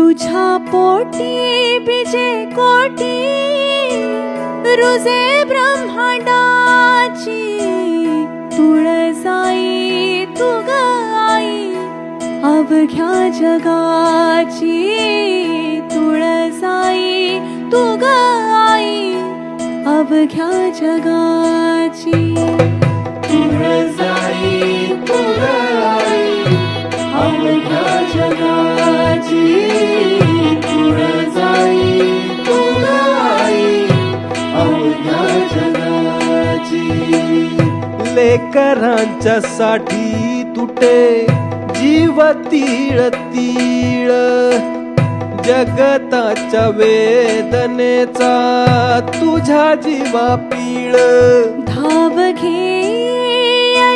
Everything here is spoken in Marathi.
तुझ्या पोटी बीजे कोटी रुजे ब्रह्मांडाची तुळसाई तू गाई अवघ्या जगाची तुळसाई तू गाई अवघ्या जगाची तुळसाई तू गाई अवघ्या जगाची लेकरांच्या साठी तुटे जीव तीळ तीळ जगताच्या वेदनेचा तुझ्या जीवा पीळ. धाव घे या